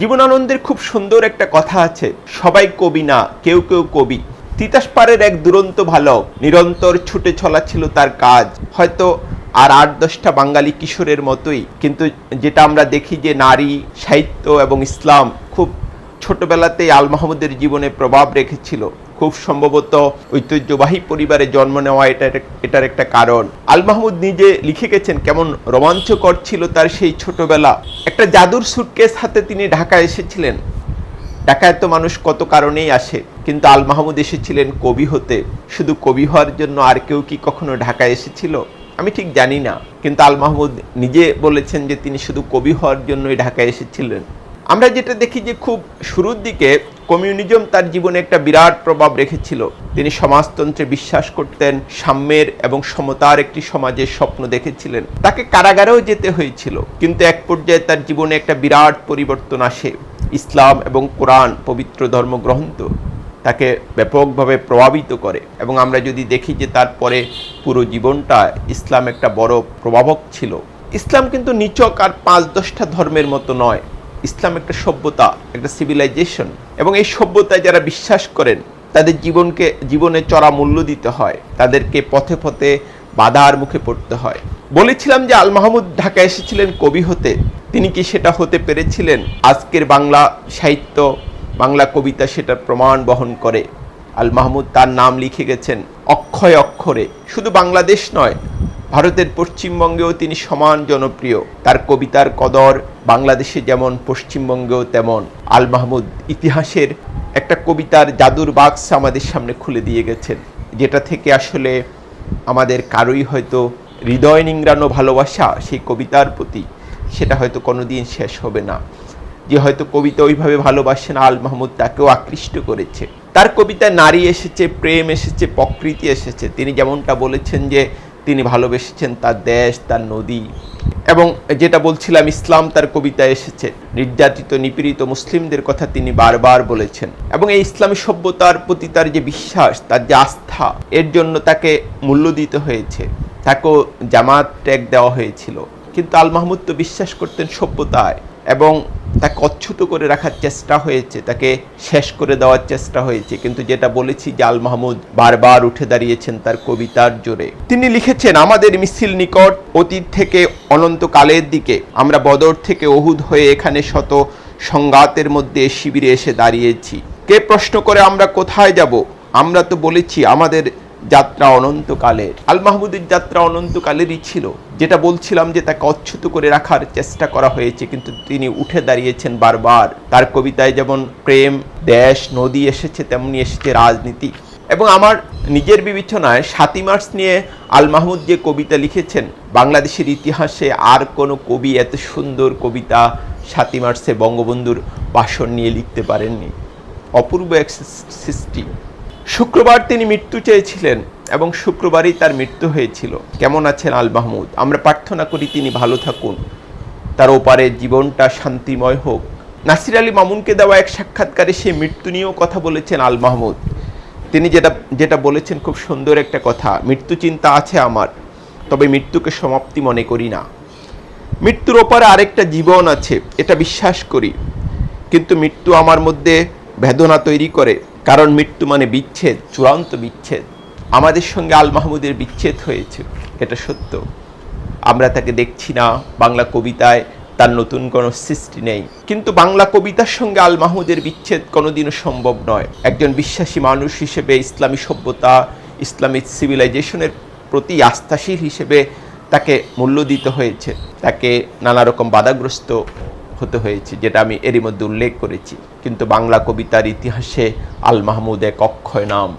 জীবনানন্দের খুব সুন্দর একটা কথা আছে, সবাই কবি না, কেউ কেউ কবি। তিতাস পাড়ের এক দুরন্ত ভালো নিরন্তর ছুটে চলা ছিল তার কাজ। হয়তো আর আট দশটা বাঙালি কিশোরের মতোই, কিন্তু যেটা আমরা দেখি যে নারী, সাহিত্য এবং ইসলাম খুব ছোটবেলাতেই আল মাহমুদের জীবনে প্রভাব রেখেছিল। খুব সম্ভবত ঐতিহ্যবাহী পরিবারে জন্ম নেওয়া এটা এটার একটা কারণ। আল মাহমুদ নিজে লিখে গেছেন কেমন রোমাঞ্চকর ছিল তার সেই ছোটবেলা। একটা জাদুর সুটকেস হাতে তিনি ঢাকা এসেছিলেন। ঢাকায় তো মানুষ কত কারণেই আসে, কিন্তু আল মাহমুদ এসেছিলেন কবি হতে। শুধু কবি হওয়ার জন্য আর কেউ কি কখনো ঢাকায় এসেছিল? আমি ঠিক জানি না। কিন্তু আল মাহমুদ নিজে বলেছেন যে তিনি শুধু কবি হওয়ার জন্যই ঢাকায় এসেছিলেন। আমরা যেটা দেখি যে খুব শুরুর দিকে কমিউনিজম তার জীবনে একটা বিরাট প্রভাব রেখেছিল। তিনি সমাজতন্ত্রে বিশ্বাস করতেন, সাম্যের এবং সমতার একটি সমাজের স্বপ্ন দেখেছিলেন। তাকে কারাগারেও যেতে হয়েছিল, কিন্তু এক পর্যায়ে তার জীবনে একটা বিরাট পরিবর্তন আসে। ইসলাম এবং কোরআন পবিত্র ধর্মগ্রন্থ তাকে ব্যাপকভাবে প্রভাবিত করে এবং আমরা যদি দেখি যে তারপরে পুরো জীবনটা ইসলাম একটা বড় প্রভাবক ছিল। ইসলাম কিন্তু নিচক আর পাঁচ দশটা ধর্মের মতো নয়। ইসলাম একটা সভ্যতা, একটা সিভিলাইজেশন এবং এই সভ্যতায় যারা বিশ্বাস করেন, তাদের জীবনকে জীবনে চড়া মূল্য দিতে হয়, তাদেরকে পথে পথে বাধার মুখে পড়তে হয়। বলেছিলাম যে আল মাহমুদ ঢাকা এসেছিলেন কবি হতে, তিনি কি সেটা হতে পেরেছিলেন? আজকের বাংলা সাহিত্য, বাংলা কবিতা সেটা প্রমাণ বহন করে। আল মাহমুদ তার নাম লিখে গেছেন অক্ষয় অক্ষরে। শুধু বাংলাদেশ নয় ভারতের পশ্চিমবঙ্গেও তিনি সমান জনপ্রিয়। তার কবিতার কদর বাংলাদেশে যেমন পশ্চিমবঙ্গেও তেমন। আল মাহমুদ ইতিহাসের একটা কবিতার জাদুর বাক্স আমাদের সামনে খুলে দিয়ে গেছেন, যেটা থেকে আসলে আমাদের কারোই হয়তো হৃদয় নিংড়ানো ভালোবাসা সেই কবিতার প্রতি, সেটা হয়তো কোনোদিন শেষ হবে না। যে হয়তো কবিতা ওইভাবে ভালোবাসেন আল মাহমুদ তাকেও আকৃষ্ট করেছে। তার কবিতায় নারী এসেছে, প্রেম এসেছে, প্রকৃতি এসেছে। তিনি যেমনটা বলেছেন যে তিনি ভালোবেসেছেন তার দেশ, তার নদী। এবং যেটা বলছিলাম, ইসলাম তার কবিতায় এসেছে। নির্যাতিত, নিপীড়িত মুসলিমদের কথা তিনি বারবার বলেছেন। এবং এই ইসলামী সভ্যতার প্রতি তার যে বিশ্বাস, তার যে আস্থা, এর জন্য তাকে মূল্য দিতে হয়েছে। তাকেও জামাত ট্যাগ দেওয়া হয়েছিল। কিন্তু আল মাহমুদ তো বিশ্বাস করতেন সভ্যতায়। এবং তাকে অচ্ছুত করে রাখার চেষ্টা হয়েছে, তাকে শেষ করে দেওয়ার চেষ্টা হয়েছে। কিন্তু যেটা বলেছি, জাল মাহমুদ বারবার উঠে দাঁড়িয়েছেন তার কবিতার জোরে। তিনি লিখেছেন, আমাদের মিছিল নিকট অতীত থেকে অনন্তকালের দিকে আমরা বদর থেকে অহুদ হয়ে এখানে শত সংঘাতের মধ্যে শিবিরে এসে দাঁড়িয়েছি। কে প্রশ্ন করে আমরা কোথায় যাব? আমরা তো বলেছি, আমাদের যাত্রা অনন্তকালের আল মাহমুদের যাত্রা অনন্তকালেরই ছিল। যেটা বলছিলাম যে তাকে অচ্ছুত করে রাখার চেষ্টা করা হয়েছে, কিন্তু তিনি উঠে দাঁড়িয়েছেন বারবার। তার কবিতায় যেমন, প্রেম, দেশ, নদী এসেছে, তেমনি এসেছে রাজনীতি। এবং আমার নিজের বিবেচনায় সাতই মার্চ নিয়ে আল মাহমুদ যে কবিতা লিখেছেন, বাংলাদেশের ইতিহাসে আর কোনো কবি এত সুন্দর কবিতা সাতই মার্চে বঙ্গবন্ধুর ভাষণ নিয়ে লিখতে পারেননি। অপূর্ব এক সৃষ্টি। শুক্রবার তিনি মৃত্যু চেয়েছিলেন এবং শুক্রবারই তার মৃত্যু হয়েছিল। কেমন আছেন আল মাহমুদ? আমরা প্রার্থনা করি তিনি ভালো থাকুন। তার ওপারে জীবনটা শান্তিময় হোক। নাসির আলী মামুনকে দেওয়া এক সাক্ষাৎকারে সে মৃত্যু নিয়েও কথা বলেছেন আল মাহমুদ। তিনি যেটা যেটা বলেছেন খুব সুন্দর একটা কথা, মৃত্যু চিন্তা আছে আমার, তবে মৃত্যুকে সমাপ্তি মনে করি না। মৃত্যুর ওপারে আরেকটা জীবন আছে, এটা বিশ্বাস করি। কিন্তু মৃত্যু আমার মধ্যে বেদনা তৈরি করে। কারণ মৃত্যু মানে বিচ্ছেদ, চূড়ান্ত বিচ্ছেদ। আমাদের সঙ্গে আল মাহমুদের বিচ্ছেদ হয়েছে, এটা সত্য। আমরা তাকে দেখছি না, বাংলা কবিতায় তার নতুন কোনো সৃষ্টি নেই। কিন্তু বাংলা কবিতার সঙ্গে আল মাহমুদের বিচ্ছেদ কোনোদিনও সম্ভব নয়। একজন বিশ্বাসী মানুষ হিসেবে ইসলামী সভ্যতা ইসলামিক সিভিলাইজেশনের প্রতি আস্থাশীল হিসেবে তাকে মূল্য দিতে হয়েছে। তাকে নানা রকম বাধাগ্রস্ত হতে হয়েছে, যেটা আমি এরই মধ্যে উল্লেখ করেছি। কিন্তু বাংলা কবিতার ইতিহাসে আল মাহমুদ এক অক্ষয় নাম।